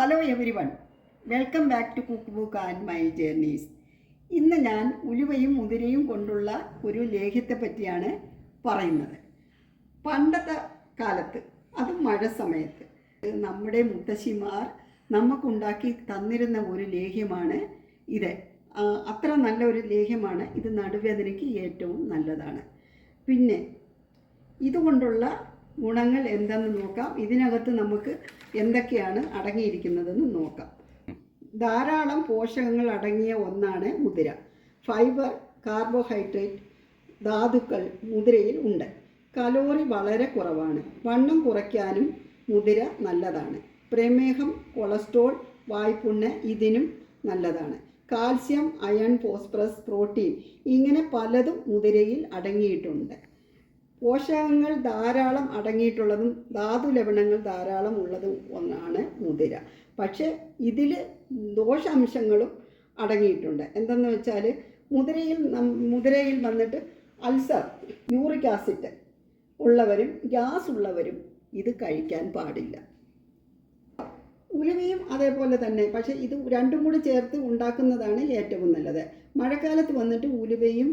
Hello everyone welcome back to cookbook and my journeys ഇന്ന് ഞാൻ ഉലുവയും മുതിരയും കൊണ്ടുള്ള ഒരു ലേഹ്യത്തെ പറ്റിയാണ് പറയുന്നത്. പണ്ടത്തെ കാലത്ത് അത് മഴ സമയത്ത് നമ്മുടെ മുത്തശ്ശിമാർ നമുക്കുണ്ടാക്കി തന്നിരുന്ന ഒരു ലേഹ്യമാണ് ഇത്. അത്ര നല്ല ഒരു ലേഹ്യമാണ് ഇത് നടുവേദനയ്ക്ക് ഏറ്റവും നല്ലതാണ്. പിന്നെ ഇതുകൊണ്ടുള്ള ഗുണങ്ങൾ എന്തെന്ന് നോക്കാം. ഇതിനകത്ത് നമുക്ക് എന്തൊക്കെയാണ് അടങ്ങിയിരിക്കുന്നതെന്ന് നോക്കാം. ധാരാളം പോഷകങ്ങൾ അടങ്ങിയ ഒന്നാണ് മുതിര. ഫൈബർ കാർബോഹൈഡ്രേറ്റ് ധാതുക്കൾ മുതിരയിൽ ഉണ്ട്. കലോറി വളരെ കുറവാണ്. വണ്ണം കുറയ്ക്കാനും മുതിര നല്ലതാണ്. പ്രമേഹം കൊളസ്ട്രോൾ വായ്പുണ്ണ് ഇതിനും നല്ലതാണ്. കാൽസ്യം അയൺ ഫോസ്ഫറസ് പ്രോട്ടീൻ ഇങ്ങനെ പലതും മുതിരയിൽ അടങ്ങിയിട്ടുണ്ട്. പോഷകങ്ങൾ ധാരാളം അടങ്ങിയിട്ടുള്ളതും ധാതു ലവണങ്ങൾ ധാരാളം ഉള്ളതും ഒന്നാണ് മുതിര. പക്ഷേ ഇതിൽ ദോഷാംശങ്ങളും അടങ്ങിയിട്ടുണ്ട്. എന്തെന്ന് വെച്ചാൽ മുതിരയിൽ മുതിരയിൽ വന്നിട്ട് അൾസർ യൂറിക് ആസിഡ് ഉള്ളവരും ഗ്യാസ് ഉള്ളവരും ഇത് കഴിക്കാൻ പാടില്ല. ഉലുവയും അതേപോലെ തന്നെ പക്ഷേ ഇത് രണ്ടും കൂടി ചേർത്ത് ഉണ്ടാക്കുന്നതാണ് ഏറ്റവും നല്ലത്. മഴക്കാലത്ത് വന്നിട്ട് ഉലുവയും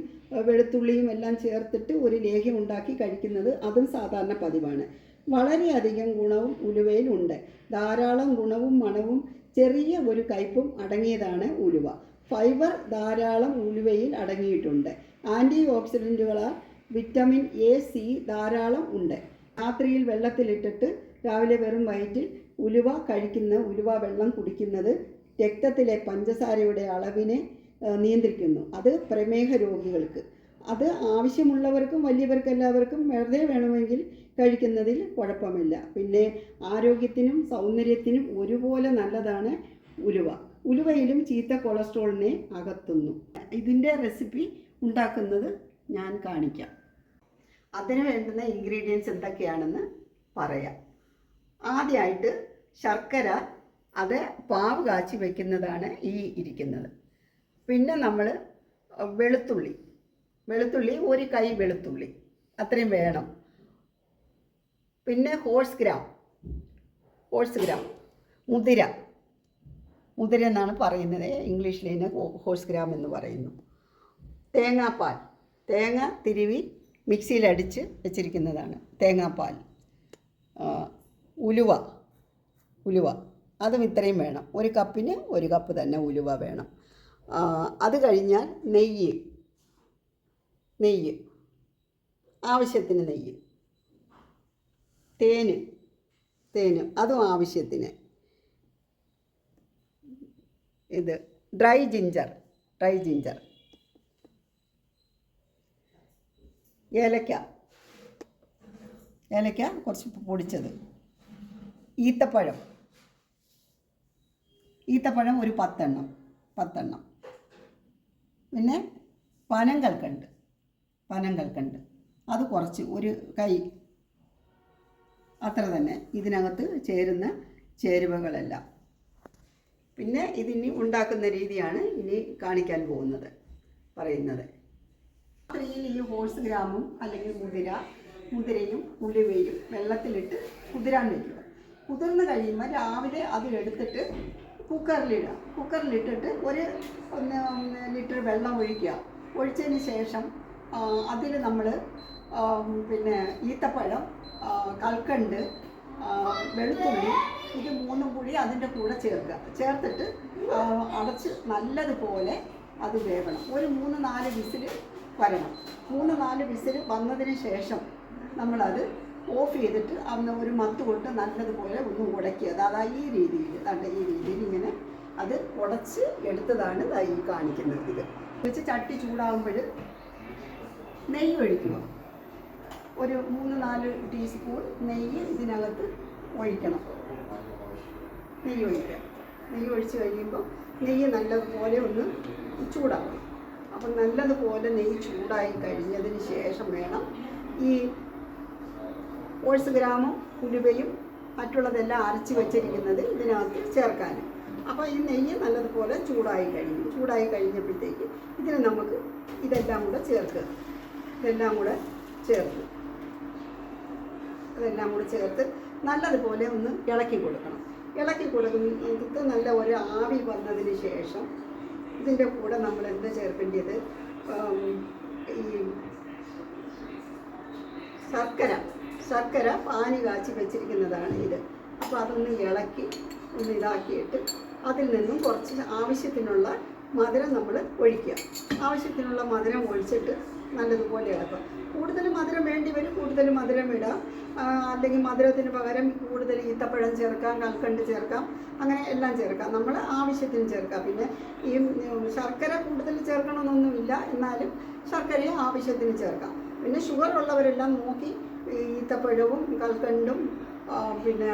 വെളുത്തുള്ളിയും എല്ലാം ചേർത്തിട്ട് ഒരു ലേഹ്യം ഉണ്ടാക്കി കഴിക്കുന്നത് അതും സാധാരണ പതിവാണ്. വളരെയധികം ഗുണവും ഉലുവയിലുണ്ട് ധാരാളം ഗുണവും മണവും ചെറിയ ഒരു കയ്പും അടങ്ങിയതാണ് ഉലുവ. ഫൈബർ ധാരാളം ഉലുവയിൽ അടങ്ങിയിട്ടുണ്ട്. ആന്റി ഓക്സിഡന്റുകളാൽ വിറ്റമിൻ എ സി ധാരാളം ഉണ്ട്. രാത്രിയിൽ വെള്ളത്തിലിട്ടിട്ട് രാവിലെ വെറും വയറ്റിൽ ഉലുവ കഴിക്കുന്ന ഉലുവ വെള്ളം കുടിക്കുന്നത് രക്തത്തിലെ പഞ്ചസാരയുടെ അളവിനെ നിയന്ത്രിക്കുന്നു. അത് പ്രമേഹ രോഗികൾക്ക്. അത് ആവശ്യമുള്ളവർക്കും വലിയവർക്കും എല്ലാവർക്കും വെറുതെ വേണമെങ്കിൽ കഴിക്കുന്നതിൽ കുഴപ്പമില്ല. പിന്നെ ആരോഗ്യത്തിനും സൗന്ദര്യത്തിനും ഒരുപോലെ നല്ലതാണ് ഉലുവ. ഉലുവയിലും ചീത്ത കൊളസ്ട്രോളിനെ അകത്തുന്നു ഇതിന്റെ റെസിപ്പി ഉണ്ടാക്കുന്നത് ഞാൻ കാണിക്കാം. അതിന് വേണ്ടുന്ന ഇൻഗ്രീഡിയൻസ് എന്തൊക്കെയാണെന്ന് പറയാം. ആദ്യമായിട്ട് ശർക്കര അത് പാവ് കാച്ചി വയ്ക്കുന്നതാണ് ഈ ഇരിക്കുന്നത്. പിന്നെ നമ്മൾ വെളുത്തുള്ളി. വെളുത്തുള്ളി ഒരു കൈ വെളുത്തുള്ളി. അത്രയും വേണം. പിന്നെ ഹോഴ്സ് ഗ്രാം. Horse gram. മുതിര. മുതിര എന്നാണ് പറയുന്നത്. ഇംഗ്ലീഷിൽ ഇതിനെ ഹോഴ്സ് ഗ്രാം എന്ന് പറയുന്നു. തേങ്ങാപ്പാൽ. തേങ്ങ തിരുവി മിക്സിയിലടിച്ച് വെച്ചിരിക്കുന്നതാണ്. തേങ്ങാപ്പാൽ. ഉലുവ. ഉലുവ. അതും ഇത്രയും വേണം. ഒരു കപ്പിന് ഒരു കപ്പ് തന്നെ ഉലുവ വേണം. അത് കഴിഞ്ഞാൽ നെയ്യ്. നെയ്യ്. ആവശ്യത്തിന് നെയ്യ്. തേന്. തേന്. അതും ആവശ്യത്തിന്. ഇത് ഡ്രൈ ജിഞ്ചർ. Dry ginger. ഏലക്ക. ഏലക്ക കുറച്ച് പൊടിച്ചത്. ഈത്തപ്പഴം. ഈത്തപ്പഴം ഒരു പത്തെണ്ണം പത്തെണ്ണം. പിന്നെ പനം കൽക്കണ്ട് പനം കൽക്കണ്ട്. അത് കുറച്ച് ഒരു കൈ. അത്ര തന്നെ ഇതിനകത്ത് ചേരുന്ന ചേരുവകളെല്ലാം. പിന്നെ ഇതിനി ഉണ്ടാക്കുന്ന രീതിയാണ് ഇനി കാണിക്കാൻ പോകുന്നത് പറയുന്നത്. രാത്രിയിൽ ഈ ഹോഴ്സ് ഗ്രാമും അല്ലെങ്കിൽ മുതിര മുതിരയും ഉലുവയും വെള്ളത്തിലിട്ട് കുതിരാൻ വയ്ക്കുക കുതിർന്ന് കഴിയുമ്പോൾ രാവിലെ അത് എടുത്തിട്ട് കുക്കറിലിടുക. കുക്കറിലിട്ടിട്ട് ഒരു ഒന്ന് ലിറ്റർ വെള്ളം ഒഴിക്കുക. ഒഴിച്ചതിന് ശേഷം അതിൽ നമ്മൾ പിന്നെ ഈത്തപ്പഴം കൽക്കണ്ട് വെളുത്തുള്ളി ഇത് മൂന്നും കൂടി അതിന്റെ കൂടെ ചേർക്കുക. ചേർത്തിട്ട് അടച്ച് നല്ലതുപോലെ അത് വേവണം. ഒരു മൂന്ന് നാല് വിസിൽ വരണം. മൂന്ന് നാല് വിസിൽ വന്നതിന് ശേഷം നമ്മളത് ഓഫ് ചെയ്തിട്ട് അന്ന് ഒരു മത്ത് കൊണ്ട് നല്ലതുപോലെ ഒന്ന് ഉടയ്ക്കുക അതായത് ഈ രീതിയിൽ അതാണ്ട് ഈ രീതിയിൽ ഇങ്ങനെ അത് ഉടച്ച് എടുത്തതാണ് ഈ കാണിക്കുന്നത് ഇത്. വെച്ച് ചട്ടി ചൂടാകുമ്പോൾ നെയ്യ് ഒഴിക്കുക. ഒരു മൂന്ന് നാല് ടീസ്പൂൺ നെയ്യ് ഇതിനകത്ത് ഒഴിക്കണം. നെയ്യ് ഒഴിക്കുക. നെയ്യ് ഒഴിച്ച് കഴിയുമ്പോൾ നെയ്യ് നല്ലതുപോലെ ഒന്ന് ചൂടാവും അപ്പം നല്ലതുപോലെ നെയ്യ് ചൂടായി കഴിഞ്ഞതിന് ശേഷം വേണം ഈ ഓഴ്സ് ഗ്രാമും ഉലുവയും മറ്റുള്ളതെല്ലാം അരച്ച് വെച്ചിരിക്കുന്നത് ഇതിനകത്ത് ചേർക്കാൻ അപ്പോൾ ഈ നെയ്യ് നല്ലതുപോലെ ചൂടായി കഴിഞ്ഞു. ചൂടായി കഴിഞ്ഞപ്പോഴത്തേക്ക് ഇതിന് നമുക്ക് ഇതെല്ലാം കൂടെ ചേർക്കുക ഇതെല്ലാം കൂടെ ചേർത്ത്. അതെല്ലാം കൂടെ ചേർത്ത് നല്ലതുപോലെ ഒന്ന് ഇളക്കി കൊടുക്കണം. ഇളക്കി കൊടുക്കുന്നത് നല്ല ഒരു ആവി വന്നതിന് ശേഷം ഇതിന്റെ കൂടെ നമ്മൾ എന്താ ചേർക്കേണ്ടത്? ഈ ശർക്കര. ശർക്കര പാനി കാച്ചി വെച്ചിരിക്കുന്നതാണ് ഇത്. അപ്പോൾ അതൊന്ന് ഇളക്കി ഒന്ന് ഇതാക്കിയിട്ട് അതിൽ നിന്നും കുറച്ച് ആവശ്യത്തിനുള്ള മധുരം നമ്മൾ ഒഴിക്കുക. ആവശ്യത്തിനുള്ള മധുരം ഒഴിച്ചിട്ട് നല്ലതുപോലെ ഇളക്കുക. കൂടുതൽ മധുരം വേണ്ടി വരും കൂടുതൽ മധുരം ഇടാം. അല്ലെങ്കിൽ മധുരത്തിന് പകരം കൂടുതൽ ഈത്തപ്പഴം ചേർക്കാം കൽക്കണ്ട് ചേർക്കാം അങ്ങനെ എല്ലാം ചേർക്കാം. നമ്മൾ ആവശ്യത്തിന് ചേർക്കാം. പിന്നെ ഈ ശർക്കര കൂടുതൽ ചേർക്കണമെന്നൊന്നുമില്ല. എന്നാലും ശർക്കരയെ ആവശ്യത്തിന് ചേർക്കാം. പിന്നെ ഷുഗർ ഉള്ളവരെല്ലാം നോക്കി ഈത്തപ്പഴവും കൽക്കണ്ടും പിന്നെ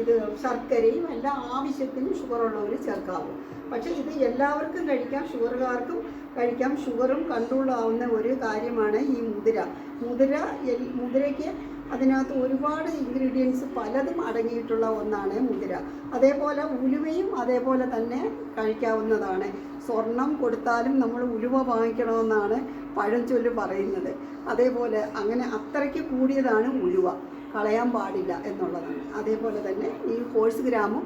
ഇത് ശർക്കരയും എല്ലാം ആവശ്യത്തിന് ഷുഗർ ഉള്ളവർ ചേർക്കാവൂ പക്ഷേ ഇത് എല്ലാവർക്കും കഴിക്കാം ഷുഗറുകാർക്കും കഴിക്കാം. ഷുഗറും കൺട്രോൾ ഒരു കാര്യമാണ് ഈ മുതിര. മുതിര മുതിരയ്ക്ക് അതിനകത്ത് ഒരുപാട് ഇൻഗ്രീഡിയൻസ് പലതും അടങ്ങിയിട്ടുള്ള ഒന്നാണ് മുതിര. അതേപോലെ ഉലുവയും അതേപോലെ തന്നെ കഴിക്കാവുന്നതാണ്. സ്വർണം കൊടുത്താലും നമ്മൾ ഉലുവ വാങ്ങിക്കണമെന്നാണ് പഴഞ്ചൊല്ല് പറയുന്നത്. അതേപോലെ അങ്ങനെ അത്രയ്ക്ക് കൂടിയതാണ് ഉലുവ. കളയാൻ പാടില്ല എന്നുള്ളതാണ്. അതേപോലെ തന്നെ ഈ കോഴ്സ് ഗ്രാമം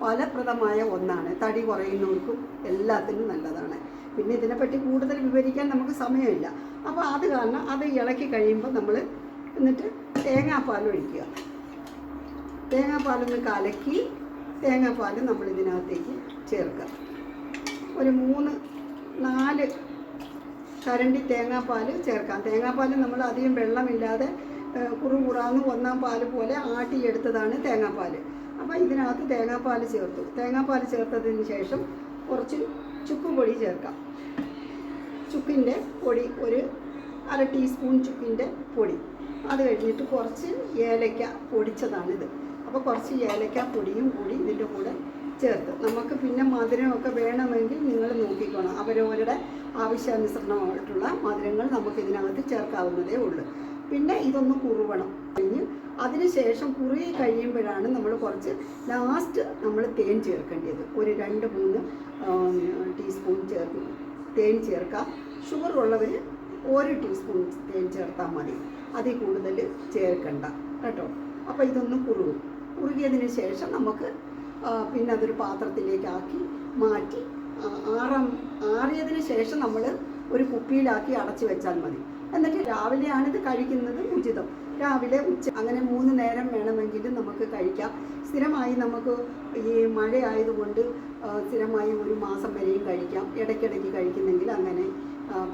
ഫലപ്രദമായ ഒന്നാണ്. തടി കുറയുന്നവർക്കും എല്ലാത്തിനും നല്ലതാണ്. പിന്നെ ഇതിനെപ്പറ്റി കൂടുതൽ വിവരിക്കാൻ നമുക്ക് സമയമില്ല. അപ്പോൾ അത് കാരണം അത് ഇളക്കി കഴിയുമ്പോൾ നമ്മൾ എന്നിട്ട് തേങ്ങാപ്പാൽ ഒഴിക്കുക. തേങ്ങാപ്പാലൊന്ന് കലക്കി തേങ്ങാപ്പാൽ നമ്മൾ ഇതിനകത്തേക്ക് ചേർക്കുക. ഒരു മൂന്ന് നാല് കരണ്ടി തേങ്ങാപ്പാൽ ചേർക്കാം. തേങ്ങാപ്പാൽ നമ്മൾ അധികം വെള്ളമില്ലാതെ കുറു കുറുകുറാന്ന് ഒന്നാം പാൽ പോലെ ആട്ടിയെടുത്തതാണ് തേങ്ങാപ്പാൽ. അപ്പോൾ ഇതിനകത്ത് തേങ്ങാപ്പാൽ ചേർത്തു. തേങ്ങാപ്പാൽ ചേർത്തതിന് ശേഷം കുറച്ച് ചുക്ക് പൊടി ചേർക്കാം. ചുക്കിന്റെ പൊടി ഒരു അര ടീസ്പൂൺ ചുക്കിന്റെ പൊടി. അത് കഴിഞ്ഞിട്ട് കുറച്ച് ഏലക്ക പൊടിച്ചതാണിത്. അപ്പോൾ കുറച്ച് ഏലക്ക പൊടിയും കൂടി ഇതിന്റെ കൂടെ ചേർത്ത്. നമുക്ക് പിന്നെ മധുരമൊക്കെ വേണമെങ്കിൽ നിങ്ങൾ നോക്കിക്കോണം. അവരവരുടെ ആവശ്യാനുസരണമായിട്ടുള്ള മധുരങ്ങൾ നമുക്ക് ഇതിനകത്ത് ചേർക്കാവുന്നതേ ഉള്ളൂ. പിന്നെ ഇതൊന്ന് കുറുവണം. കഴിഞ്ഞ് അതിനുശേഷം കുറുകി കഴിയുമ്പോഴാണ് നമ്മൾ കുറച്ച് ലാസ്റ്റ് നമ്മൾ തേൻ ചേർക്കേണ്ടത്. ഒരു രണ്ട് മൂന്ന് ടീസ്പൂൺ ചേർക്കും തേൻ ചേർക്കാം. ഷുഗർ ഉള്ളവർ ഒരു ടീസ്പൂൺ തേൻ ചേർത്താൽ മതി. അതിൽ കൂടുതൽ ചേർക്കണ്ട. കേട്ടോ? അപ്പോൾ ഇതൊന്ന് കുറുകും. കുറുകിയതിന് ശേഷം നമുക്ക് പിന്നെ അതൊരു പാത്രത്തിലേക്കാക്കി മാറ്റി ആറാം ആറിയതിന് ശേഷം നമ്മൾ ഒരു കുപ്പിയിലാക്കി അടച്ചു വെച്ചാൽ മതി. എന്നിട്ട് രാവിലെയാണ് ഇത് കഴിക്കുന്നത് ഉചിതം. രാവിലെ ഉച്ച അങ്ങനെ മൂന്ന് നേരം വേണമെങ്കിൽ നമുക്ക് കഴിക്കാം. സ്ഥിരമായി നമുക്ക് ഈ മഴ ആയതുകൊണ്ട് സ്ഥിരമായി ഒരു മാസം വരെയും കഴിക്കാം. ഇടയ്ക്കിടയ്ക്ക് കഴിക്കുന്നെങ്കിൽ അങ്ങനെ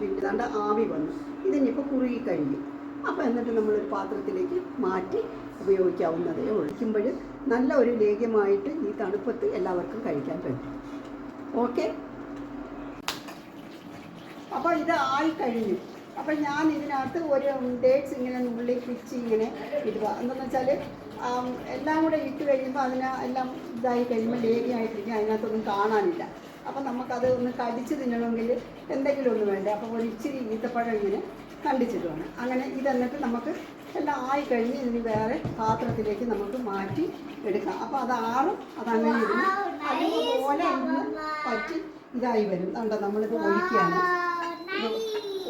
പിന്നെ ആവി വന്നു. ഇതിനിപ്പോൾ കുറുകി കഴിയും അപ്പോൾ എന്നിട്ട് നമ്മൾ ഒരു പാത്രത്തിലേക്ക് മാറ്റി ഉപയോഗിക്കാവുന്നതേ ഒഴിക്കുമ്പോൾ നല്ല ഒരു ലേഖ്യമായിട്ട് ഈ തണുപ്പത്ത് എല്ലാവർക്കും കഴിക്കാൻ പറ്റും. ഓക്കെ? അപ്പോൾ ഇത് ആയി കഴിഞ്ഞു. അപ്പോൾ ഞാൻ ഇതിനകത്ത് ഒരു ഡേറ്റ്സ് ഇങ്ങനെ നുള്ളി പിച്ച് ഇങ്ങനെ ഇടുക. എന്താണെന്ന് വെച്ചാൽ എല്ലാം കൂടെ ഇട്ട് കഴിയുമ്പോൾ അതിന് എല്ലാം ഇതായി കഴിയുമ്പോൾ ലേഖിയായിട്ടിരിക്കും അതിനകത്തൊന്നും കാണാനില്ല. അപ്പോൾ നമുക്കത് ഒന്ന് കടിച്ച് തിന്നണമെങ്കിൽ എന്തെങ്കിലും ഒന്ന് വേണ്ടേ? അപ്പോൾ ഒരു ഇച്ചിരി ഈത്തപ്പഴം ഇങ്ങനെ കണ്ടിച്ചിട്ടുമാണ്. അങ്ങനെ ഇതെന്നിട്ട് നമുക്ക് എല്ലാം ആയി കഴിഞ്ഞ് ഇതിന് വേറെ പാത്രത്തിലേക്ക് നമുക്ക് മാറ്റി എടുക്കാം. അപ്പോൾ അത് ആറും അതങ്ങനെ ഇരുന്ന് അതുപോലെ പറ്റി ഇതായി വരും. അതുകൊണ്ട് നമ്മളിത് ഒഴിക്കുകയാണ്. ഇത്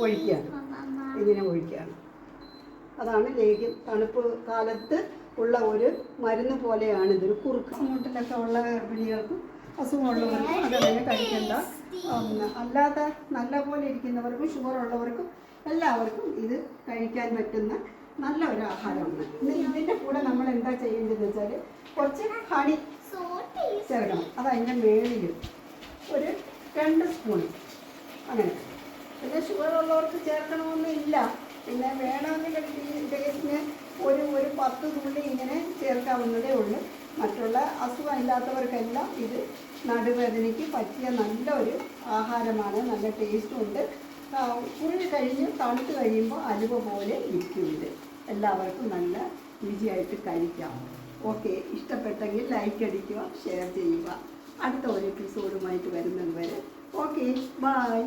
ഒഴിക്കുകയാണ്. ഇങ്ങനെ ഒഴിക്കുകയാണ്. അതാണ് ലേഖ്യ തണുപ്പ് കാലത്ത് ഉള്ള ഒരു മരുന്ന് പോലെയാണ് ഇതൊരു കുറുക്ക്. മുട്ടിലൊക്കെ ഉള്ള ഗർഭിണികൾക്കും അസുഖമുള്ളവർക്കും അതങ്ങനെ കഴിക്കേണ്ട. അല്ലാതെ നല്ല പോലെ ഇരിക്കുന്നവർക്കും ഷുഗർ ഉള്ളവർക്കും എല്ലാവർക്കും ഇത് കഴിക്കാൻ പറ്റുന്ന നല്ല ഒരു ആഹാരമാണ്. ഇനി ഇതിന്റെ കൂടെ നമ്മൾ എന്താ ചെയ്യേണ്ടതെന്ന് വെച്ചാൽ കുറച്ച് ഹണി ചേർക്കണം. അത് അതിന്റെ മേളിൽ ഒരു രണ്ട് സ്പൂൺ അങ്ങനെ. പിന്നെ ഷുഗർ ഉള്ളവർക്ക് ചേർക്കണമെന്നില്ല പിന്നെ വേണമെങ്കിൽ ടേസ്റ്റിന് ഒരു ഒരു പത്ത് തുള്ളി ഇങ്ങനെ ചേർക്കാവുന്നതേ ഉള്ളൂ. മറ്റുള്ള അസുഖം ഇല്ലാത്തവർക്കെല്ലാം ഇത് നടുവേദനയ്ക്ക് പറ്റിയ നല്ലൊരു ആഹാരമാണ്. നല്ല ടേസ്റ്റും ഉണ്ട്. കുറുകി കഴിഞ്ഞ് തണുത്ത് കഴിയുമ്പോൾ അലുവ പോലെ ഇരിക്കും ഇത് എല്ലാവർക്കും നല്ല രുചിയായിട്ട് കഴിക്കാം. ഓക്കെ ഇഷ്ടപ്പെട്ടെങ്കിൽ ലൈക്ക് അടിക്കുക ഷെയർ ചെയ്യുക. അടുത്ത ഒരു എപ്പിസോഡുമായിട്ട് വരുന്നത് വരെ ഓക്കെ ബായ്